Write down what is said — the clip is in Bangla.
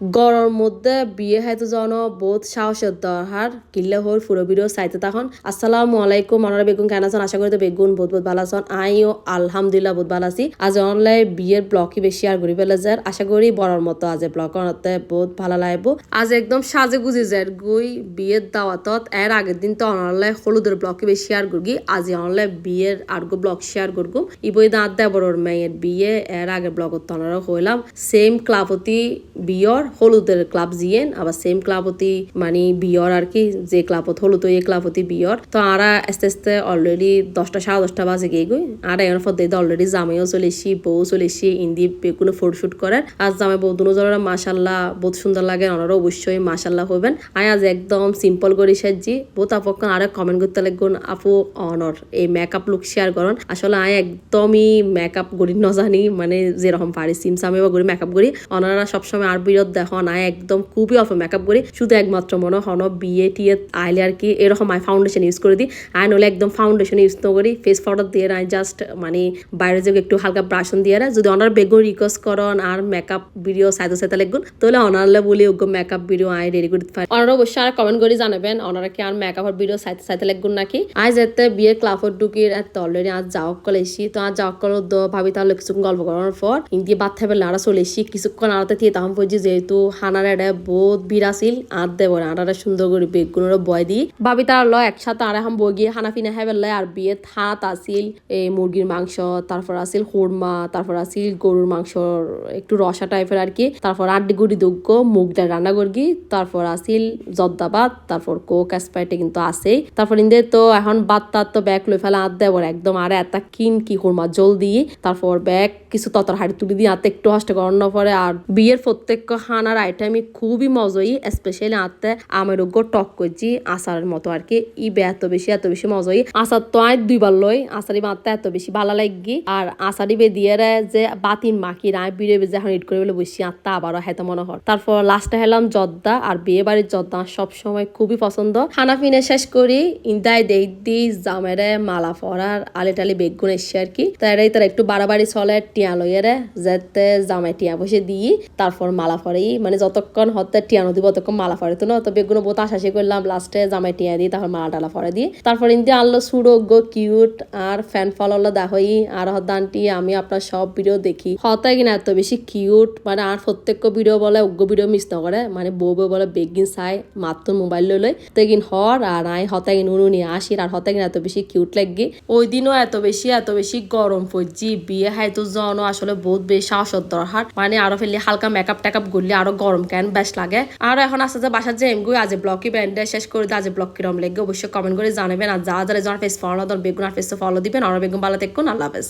গরম মধ্যে বিয়ে হাইতে জন বহুত সাহসের দরকার। কিল্লে হর ফুরো বিরো সাইতে তখন আসসালামু আলাইকুম মনারা বেগুন কেন আছেন? আশা করি তো বেগুন বহুত বহুত ভালো আছেন। আইও আলহামদুলিল্লাহ বহুত ভালো আছি। আজ অনলাইন বিয়ের ব্লগই বেশি আর ঘুরি পেলে যার আশা করি বড়ার মতো আজ ব্লগ করতে বহুত ভালো লাগবো। আজ একদম সাজে গুজি যার গুই বিয়ের দাওয়াতত। এর আগের দিন তো অনলাইন হলুদের ব্লগই বেশি শেয়ার করগি আজ অনলাইন বিয়ের আরগো ব্লগ শেয়ার করগুম ইবই দাঁত দেয় বড়র মেয়ের বিয়ে। এর আগে ব্লগত তনারা হইলাম। সেম ক্লাবতি বিয়র। হলুদের ক্লাব জিয়েন, আবার সেম ক্লাবতি মানে বিয়র আর কি যে ক্লাবত হলুদ ওই ক্লাবতি বিয়র। তো আরা আস্তে আস্তে অলরেডি দশটা, সাড়ে দশটা বাজে গিয়ে গই। আর এর ফর দিয়ে অলরেডি জামাইও চলে এসি বউ চলে এসি ইন্দি বেগুলো ফটোশুট করার। আর জামাই বউ দুনো জনের মাসাল্লাহ বহুত সুন্দর লাগে ওনারা অবশ্যই মাসাল্লাহ হবেন আই আজ একদম সিম্পল করে সাজি বহুত আপক্ষণ আরে কমেন্ট করতে লাগবেন, আপু অনর এই মেকআপ লুক শেয়ার করেন। আসলে আয় একদমই মেকআপ করি নজানি মানে যেরকম পারি সিম সামে বা করি মেকআপ করি। ওনারা সবসময় আর বিরত দেখো না একদম খুবই অল্প মেকআপ করি। শুধু একমাত্র মনে হন বিয়ে, টিয়ে, আইলে আর কি, এরকম আই ফাউন্ডেশন ইউজ করে দিই। আই নলে একদম ফাউন্ডেশন ইউজ না করি ফেস পাউডার দিয়ে আই জাস্ট মানে বাইরে যে একটু হালকা ব্রাশন দিয়ে রায়। যদি অনার বেগুন রিকোয়েস্ট করন আর মেকআপ ভিডিও সাইতে সাইতে লাগবেন তাহলে অনারলে বলি, ওগো মেকআপ ভিডিও আই রেডি করে দিতে পারি। ওনারা অবশ্যই আর কমেন্ট করে জানাবেন ওনারা কি আর মেকআপ ভিডিও সাইতে সাইতে লাগবেন নাকি? আজ এতে বিয়ে ক্লাফর ঢুকির এত অলরেডি আজ যাওয়া কলে এসি, তো আজ যাওয়া কল ভাবি তাহলে কিছুক্ষণ গল্প করার পর, ইন্দি বাদ থাকবে লাড়া চলে এসি, কিছুক্ষণ আড়াতে দিয়ে তাহম পড়ছি, যেহেতু হানার এটা বহুত ভিড় আসিল আর দেব আড়াটা সুন্দর করে বেগ বেগুনের বয় দি। ভাবি তার ল একসাথে আর বই গিয়ে হানা ফিনা হেবেল আর বিয়ে হাত আসিল এই মুরগির মাংস, তারপর আসিল খুরমা, তারপর আসিল গরুর মাংস, একটু রসা টাইপের আর কি। তারপর আড্ডি গুড়ি দুগ্গ, মুগ ডাল রান্না করগি। তারপর আসিল জর্দাবাদ তারপর কোক স্প্রাইটে কিন্তু আছেই। তারপর ইন্দে তো এখন বাদ তার তো ব্যাগ লই ফেলা আদ দেবর একদম আর এত কিন কি খুরমা জল দিয়ে তারপর ব্যাগ, কিছু ততর হাড়ি তুলি দিয়ে আতে একটু হস্তে করানো পরে আর বিয়ের প্রত্যেক হানার আইটেমই খুবই মজাই স্পেশালি আতে আমের উগ্র টক করছি আচারের মতো আর কি। বে এত বেশি এত বেশি মজাই। আচার তো আয় দুইবার লই আচারি মারতে এত বেশি ভালো লাগি। আর আচারি বে দিয়ে যে বাতিন মাকি রায় বিড়ে বেজে এখন ইট করে বলে বসি আত্মা আবারও হেতে মনে হয়। তারপর লাস্টে হেলাম জর্দা, আর বিয়ে বাড়ির জর্দা সব সময় খুবই পছন্দ। খানা পিনে শেষ করি ইন্দাই দেই দি, জামেরে, মালা ফরার, আলে টালি বেগুন এসছে আর কি। তাই তারা একটু বাড়াবাড়ি চলে, টিয়া লইয়ারে যাতে জামে টিয়া বসে দিই। তারপর মালা ফরাই মানে যতক্ষণ হতে টিয়ানো দিব, ততক্ষণ মালা ফরে তো না, তো বেগুন বহুত আশাশি করলাম লাস্টে জামাই টিয়া দিই, তারপর মালা টালা ফরে দিয়ে তারপর ইন্দি আনলো গো কিউট আর ফ্যান ফলো দেখই আর হদানটি আমি আপনার সব ভিডিও দেখি। হতায় কিনা এত বেশি কিউট মানে আর প্রত্যেক ভিডিও বলে উগ্র ভিডিও মিস না করে মানে বউ বউ বলে বেগিন চাই মাত্র মোবাইল লই লই। তো কিন হর আর আই হতায় কিন উনু নিয়ে আসি, আর হতায় কিনা এত বেশি কিউট লাগি। ওই দিনও এত বেশি এত বেশি গরম পড়ছি, বিয়ে, হাই তো জন, আসলে বহুত বেশি সাহসর দরকার মানে আরও ফেললে হালকা মেকআপ টেকআপ করলে আরও গরম কেন? বেশ লাগে। আর এখন আস্তে আস্তে বাসার যে এমগুই আজ ব্লক ব্যান্ডে শেষ করে দিয়ে আজ ব্লক কিরম লেগে, অবশ্যই কমেন্ট করে জানাবেন। আর যারা জন ফেস ফলো বেগুন আর ফেস ফলো দিবেন। আর বেগুন ভালো দেখুন। আল্লাহ হাফেজ।